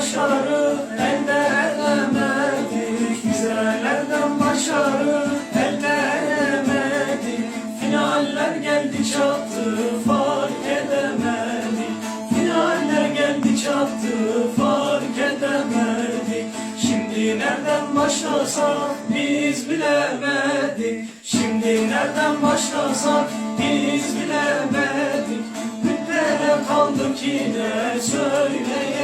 başarı elde edemedik. Vizelerden başarı elde edemedik. Finaller geldi çattı fark edemedik. Finaller geldi çattı fark edemedik. Şimdi nereden başlasak biz bilemedik. Şimdi nereden başlasak biz bilemedik. Bütlere kaldık yine söyleyemedik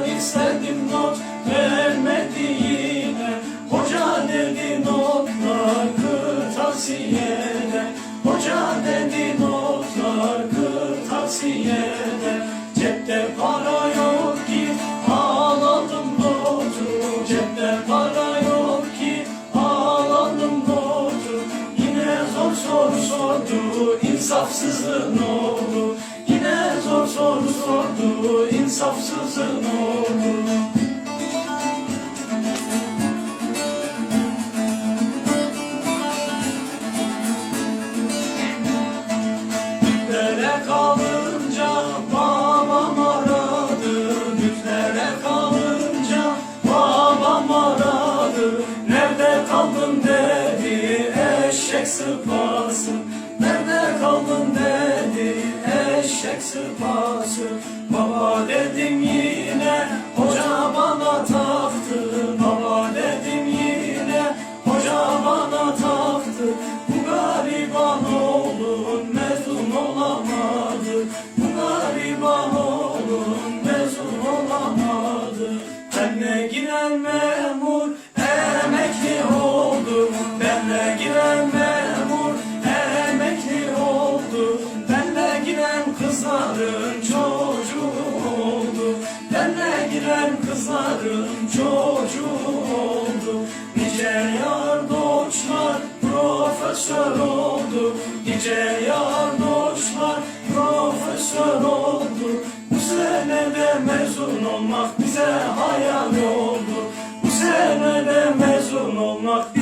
Kankadan istedim not vermedi yine Hoca dedi notlar kırtasiyede. Hoca dedi notlar kırtasiyede. Cepte para yok ki ağladım notu. Cepte para yok ki ağladım notu. Yine zor soru sordu insafsızlığın oldu oldu Bütlere kalınca babam aradı. Bütlere kalınca babam aradı. Nerede kaldın dedi eşek sıpası. Nerede kaldın dedi eşek sıpası. Baba dedim yine hoca bana taktı. Baba dedim yine hoca bana taktı. Bu gariban oğlum mezun olamadı. Bu gariban oğlum mezun olamadı. Benle giren memur giren kızların çocuğu oldu. Nice yardoçlar profesör oldu. Nice yardoçlar profesör oldu. Bu sene de mezun olmak bize hayal oldu. Bu sene de mezun olmak